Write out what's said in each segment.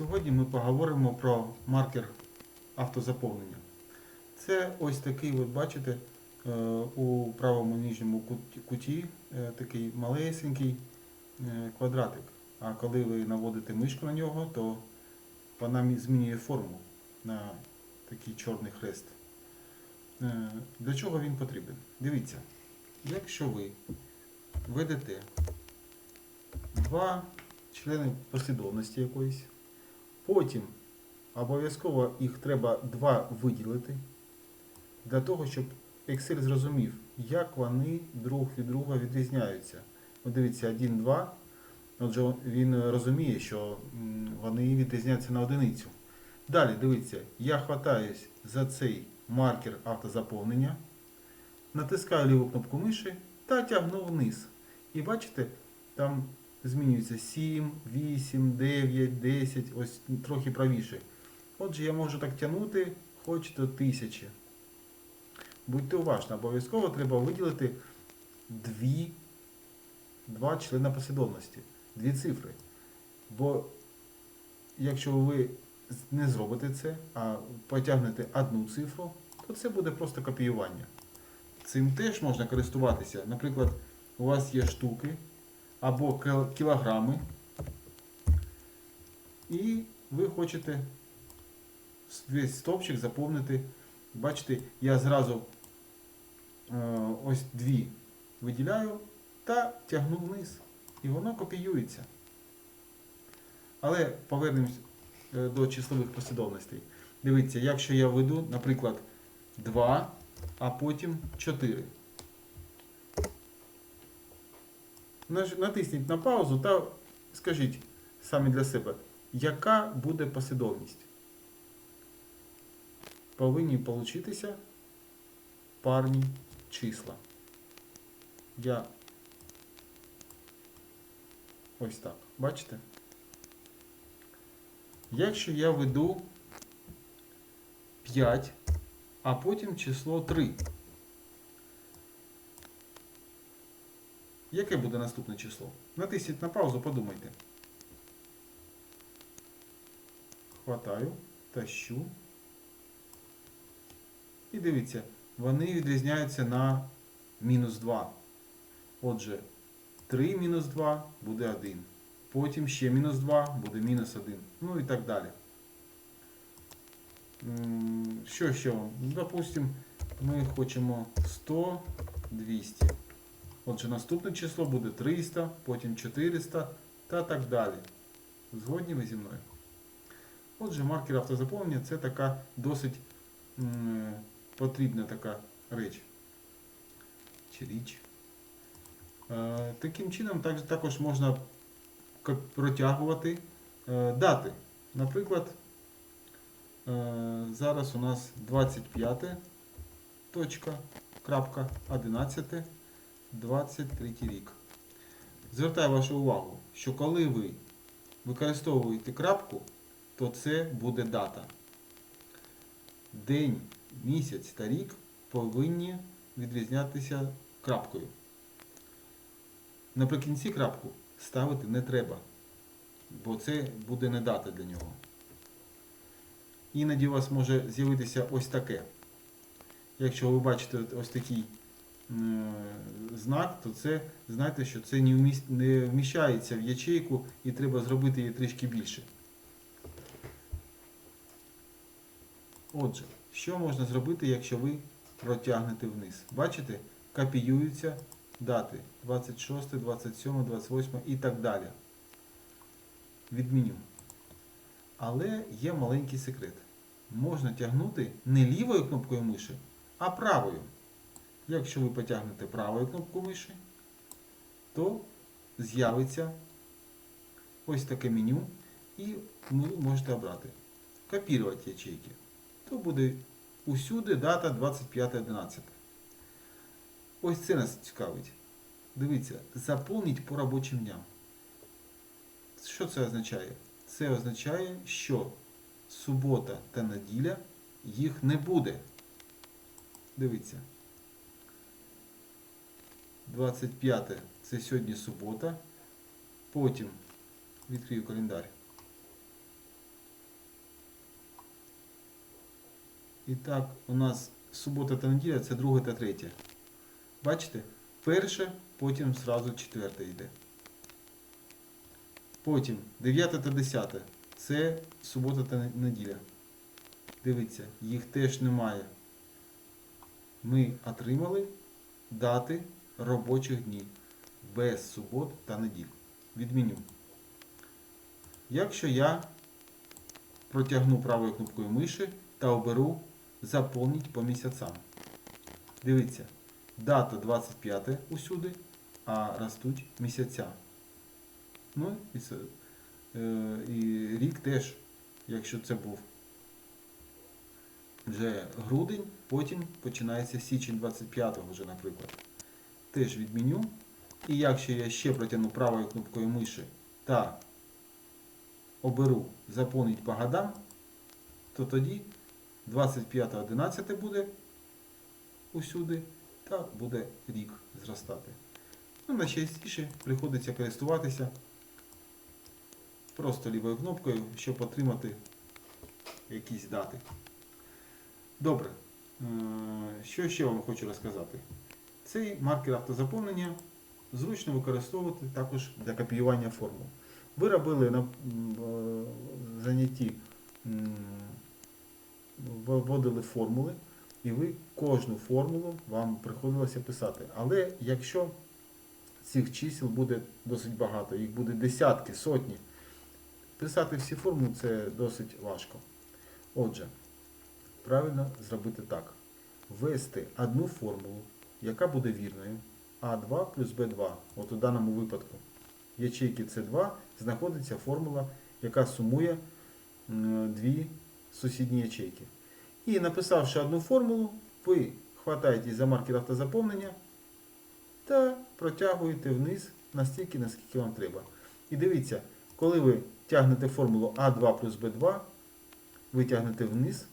Сьогодні ми поговоримо про маркер автозаповнення. Це ось такий, от бачите, е, у правому нижньому куті е, такий малесенький е, квадратик. А коли ви наводите мишку на нього, то вона змінює форму на такий чорний хрест. Для чого він потрібен? Дивіться, якщо ви ведете два члени послідовності якоїсь, потім обов'язково їх треба два виділити, для того, щоб Excel зрозумів, як вони друг від друга відрізняються. От дивіться, 1, 2. Отже, він розуміє, що вони відрізняються на одиницю. Далі, дивіться, я хватаюсь за цей маркер автозаповнення, натискаю ліву кнопку миші та тягну вниз. І бачите, там змінюється 7, 8, 9, 10, ось трохи правіше. Отже, я можу так тягнути хоч до 1000. Будьте уважні, обов'язково треба виділити дві, два члена послідовності, дві цифри. Бо якщо ви не зробите це, а потягнете одну цифру, то це буде просто копіювання. Цим теж можна користуватися. Наприклад, у вас є штуки або кілограми, і ви хочете весь стовпчик заповнити. Бачите, я зразу е, ось дві виділяю та тягну вниз. І воно копіюється. Але повернемось е, до числових послідовностей. Дивіться, якщо я веду, наприклад, 2, а потім 4. Натисніть на паузу та скажіть самі для себе, яка буде послідовність. Повинні получитися парні числа. Я ось так. Бачите? Якщо я веду 5, а потім число 3. Яке буде наступне число? Натисніть на паузу, подумайте. Хватаю, тащу. І дивіться, вони відрізняються на мінус 2. Отже, 3 мінус 2 буде 1. Потім ще мінус 2 буде мінус 1. Ну і так далі. Що ще? Ну, ми хочемо 100, 200. Отже, наступне число буде 300, потім 400 та так далі. Згодні ви зі мною? Отже, маркер автозаповнення це така досить м, потрібна така реч. Чи річ. Е, Таким чином так- також можна протягувати е, дати. Наприклад, е, зараз у нас 25 точка, крапка, 11, 23 рік. Звертаю вашу увагу, що коли ви використовуєте крапку, то це буде дата. День, місяць та рік повинні відрізнятися крапкою. Наприкінці крапку ставити не треба, бо це буде не дата для нього. Іноді у вас може з'явитися ось таке. Якщо ви бачите ось такий знак, то це знайте, що це не вміщається в ячейку і треба зробити її трішки більше. Отже, що можна зробити, якщо ви протягнете вниз? Бачите, копіюються дати 26, 27, 28 і так далі. Відміню. Але є маленький секрет. Можна тягнути не лівою кнопкою миші, а правою. Якщо ви потягнете правою кнопку миші, то з'явиться ось таке меню і ви можете обрати копірувати ячейки. То буде усюди дата 25.11. Ось це нас цікавить. Дивіться, заповніть по робочим дням. Що це означає? Це означає, що субота та неділя їх не буде. Дивіться. 25 це сьогодні субота. Потім відкрию календар. І так, у нас субота та неділя це друге та третє. Бачите? Перше, потім зразу четверте йде. Потім 9 та 10 це субота та неділя. Дивіться, їх теж немає. Ми отримали дати робочих днів без субот та неділь. Відміню. Якщо я протягну правою кнопкою миші та оберу Заповніть по місяцям. Дивіться, дата 25 усюди, а ростуть місяця. Ну і, це, е, і рік теж, якщо це був вже грудень, потім починається січень 25-го вже, наприклад. Теж відміню. І якщо я ще протягну правою кнопкою миші та оберу заповнить по годам, то тоді 25.11 буде усюди, та буде рік зростати. Ну, найчастіше приходиться користуватися просто лівою кнопкою, щоб отримати якісь дати. Добре. Е, Що ще вам хочу розказати? Цей маркер автозаповнення зручно використовувати також для копіювання формул. Ви робили на занятті, вводили формули, і ви кожну формулу вам приходилося писати. Але якщо цих чисел буде досить багато, їх буде десятки, сотні, писати всі формули це досить важко. Отже, правильно зробити так. Ввести одну формулу, яка буде вірною, А2 плюс Б2. От у даному випадку ячейки С2 знаходиться формула, яка сумує дві сусідні ячейки. І написавши одну формулу, ви хватаєтесь за маркер автозаповнення та протягуєте вниз настільки, наскільки вам треба. І дивіться, коли ви тягнете формулу А2 плюс Б2, ви тягнете вниз,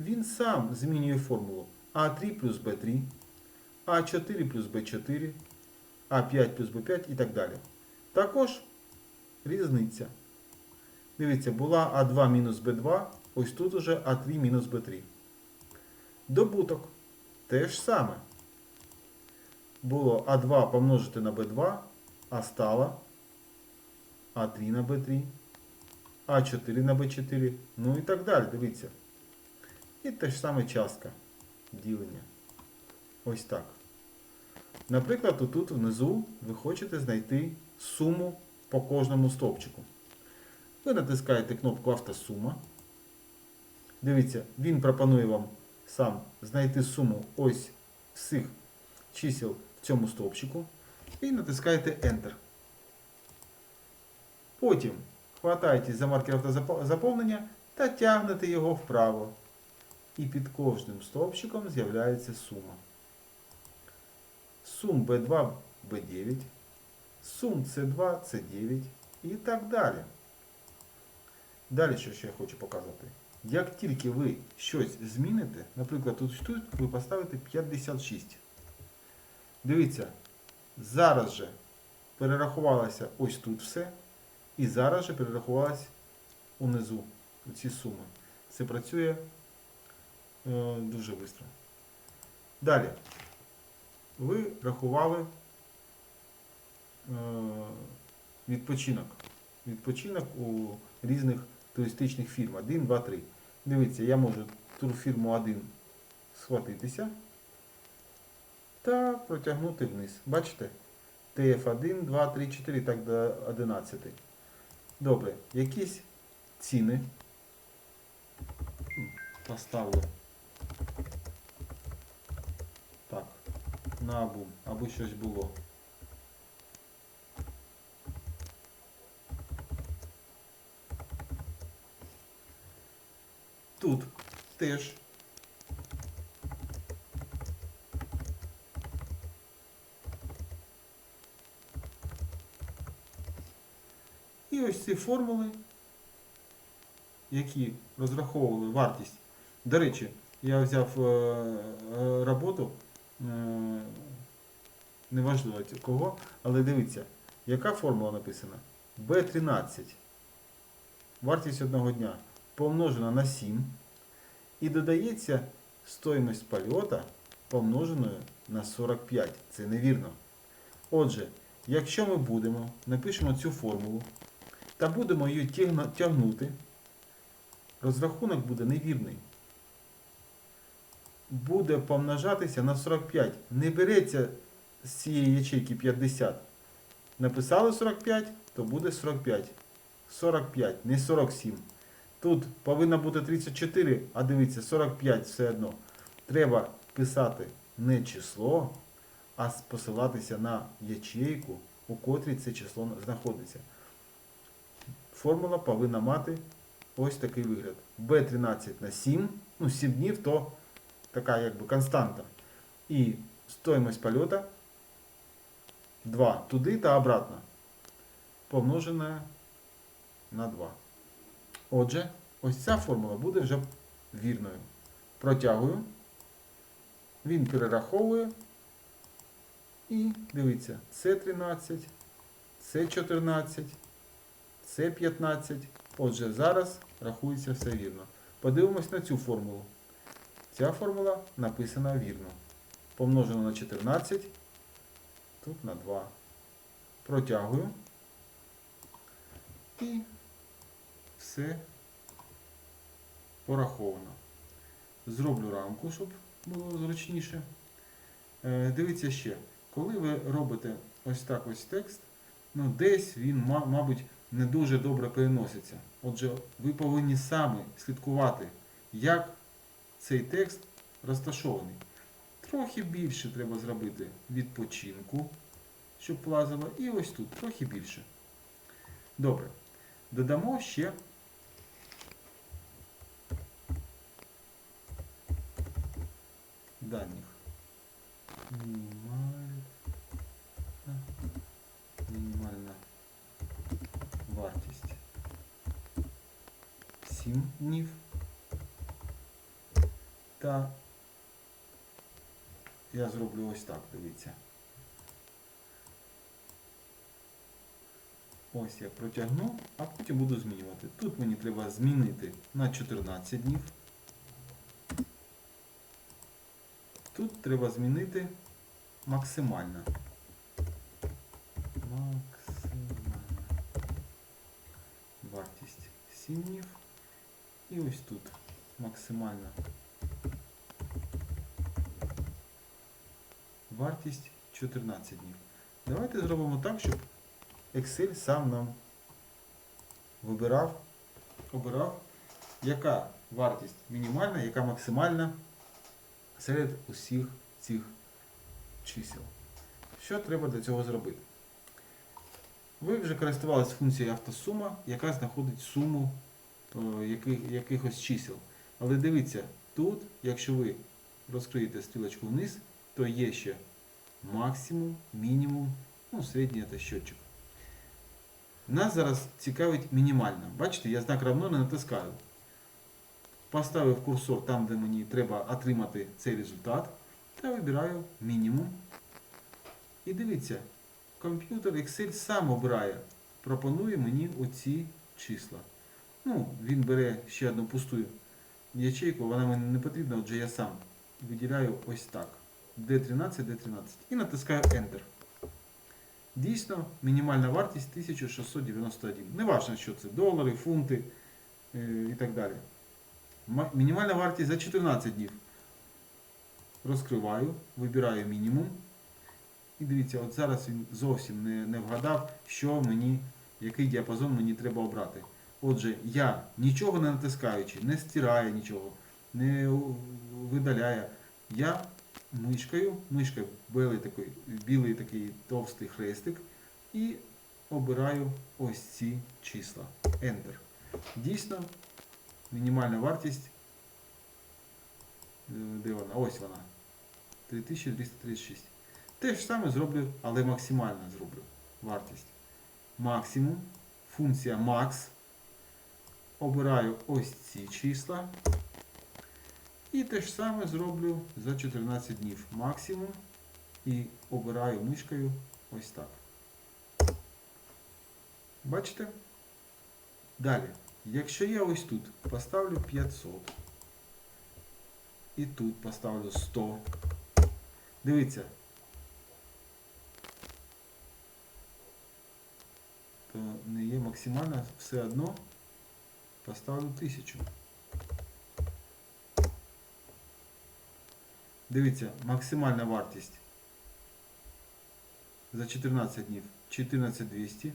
він сам змінює формулу А3 плюс Б3, А4 плюс Б4, А5 плюс Б5 і так далі. Також різниця. Дивіться, була А2 мінус Б2, ось тут уже А3 мінус Б3. Добуток. Те ж саме. Було А2 помножити на Б2, а стало А3 на Б3, А4 на Б4, ну і так далі. Дивіться. І те ж саме частка ділення. Ось так. Наприклад, отут внизу ви хочете знайти суму по кожному стовпчику. Ви натискаєте кнопку Автосума. Дивіться, він пропонує вам сам знайти суму ось всіх чисел в цьому стовпчику. І натискаєте Enter. Потім хватаєтесь за маркер автозаповнення та тягнете його вправо. І під кожним стовпчиком з'являється сума. Сум B2 B9, сум C2 C9 і так далі. Далі, що ще я хочу показати. Як тільки ви щось зміните, наприклад, тут, тут ви поставите 56. Дивіться, зараз же перерахувалося ось тут все. І зараз же перерахувалось унизу ці суми. Це працює е, дуже швидко. Далі. Ви рахували е, відпочинок. Відпочинок у різних туристичних фірм. 1, 2, 3. Дивіться, я можу турфірму 1 схватитися та протягнути вниз. Бачите? ТФ1, 2, 3, 4 так до 11. Добре, якісь ціни. Поставлю. Так, на абу, аби щось було. Тут теж. І ось ці формули, які розраховували вартість. До речі, я взяв е, е, роботу, неважливо кого, але дивіться, яка формула написана? B13. Вартість одного дня помножена на 7. І додається стоїмость польота помноженою на 45. Це невірно. Отже, якщо ми будемо, напишемо цю формулу та будемо її тягнути, розрахунок буде невірний. Буде помножатися на 45. Не береться з цієї ячейки 50. Написали 45, то буде 45. 45, не 47. Тут повинно бути 34, а дивіться, 45 все одно. Треба писати не число, а посилатися на ячейку, у котрій це число знаходиться. Формула повинна мати ось такий вигляд. B13 на 7, ну 7 днів то така якби константа. І стоїмость польота 2 туди та обратно. Помножена на 2. Отже, ось ця формула буде вже вірною. Протягую. Він перераховує. І дивіться, С13, С14, С15. Отже, зараз рахується все вірно. Подивимось на цю формулу. Ця формула написана вірно. Помножено на 14, тут на 2. Протягую. І все пораховано. Зроблю рамку, щоб було зручніше. Е, Дивіться ще, коли ви робите ось так ось текст, ну десь він, мабуть, не дуже добре переноситься. Отже, ви повинні самі слідкувати, як цей текст розташований. Трохи більше треба зробити відпочинку, щоб влазило, і ось тут трохи більше. Добре. Додамо ще даних. Мінімальна, мінімальна вартість 7 днів. Та я зроблю ось так, дивіться. Ось я протягну, а потім буду змінювати. Тут мені треба змінити на 14 днів. Тут треба змінити максимально. Максимальна вартість 7 днів. І ось тут максимальна вартість 14 днів. Давайте зробимо так, щоб Excel сам нам вибирав, обирав, яка вартість мінімальна, яка максимальна серед усіх цих чисел. Що треба для цього зробити? Ви вже користувалися функцією автосума, яка знаходить суму е, яких, якихось чисел. Але дивіться, тут, якщо ви розкриєте стрілочку вниз, то є ще максимум, мінімум, ну, середній це щотчик. Нас зараз цікавить мінімальна. Бачите, я знак равно не натискаю. Поставив курсор там, де мені треба отримати цей результат. Та вибираю мінімум. І дивіться, комп'ютер Excel сам обирає, пропонує мені оці числа. Ну, він бере ще одну пусту ячейку, вона мені не потрібна, отже я сам виділяю ось так. D13, D13. І натискаю Enter. Дійсно, мінімальна вартість 1691. Не важливо, що це долари, фунти е, і так далі. Ма- Мінімальна вартість за 14 днів. Розкриваю, вибираю мінімум. І дивіться, от зараз він зовсім не, не вгадав, що мені, який діапазон мені треба обрати. Отже, я нічого не натискаючи, не стираю нічого, не видаляю. Я мишкою, мишка білий такий, білий такий товстий хрестик, і обираю ось ці числа. Enter. Дійсно, мінімальна вартість. е, Де вона? Ось вона. 3236. Те ж саме зроблю, але максимально зроблю вартість. Максимум. Функція max. Обираю ось ці числа. І те ж саме зроблю за 14 днів. Максимум. І обираю мишкою ось так. Бачите? Далі. Якщо я ось тут поставлю 500, І тут поставлю 100. Дивіться. То не є максимально, все одно поставлю 1000. Дивіться, максимальна вартість за 14 днів 14200,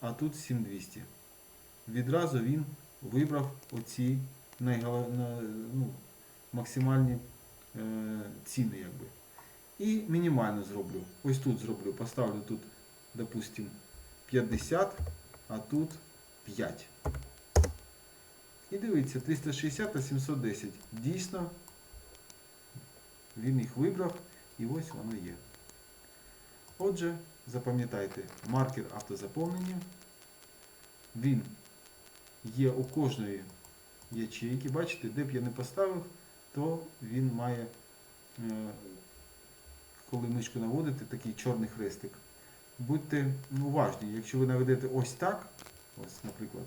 а тут 7200. Відразу він вибрав оці ну, максимальні е, ціни, якби. І мінімально зроблю. Ось тут зроблю, поставлю тут, допустим, 50, а тут 5. І дивіться, 360 та 710. Дійсно, він їх вибрав і ось воно є. Отже, запам'ятайте, маркер автозаповнення. Він є у кожної ячейки. Бачите, де б я не поставив, то він має, е, коли мишку наводите, такий чорний хрестик. Будьте уважні, якщо ви наведете ось так, ось, наприклад,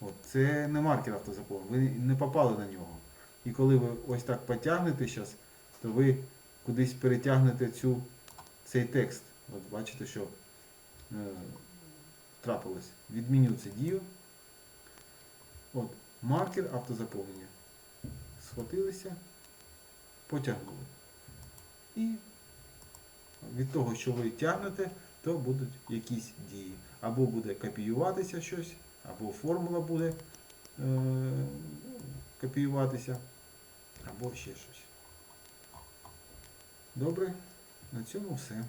от, це не маркер автозаповнення, ви не попали на нього. І коли ви ось так потягнете зараз, то ви кудись перетягнете цю, цей текст. От бачите, що е, трапилось. Відміню цю дію. От, маркер автозаповнення. Схватилися, потягнули. І від того, що ви тягнете, то будуть якісь дії. Або буде копіюватися щось, або формула буде е, копіюватися, або ще щось. Добре, на цьому все.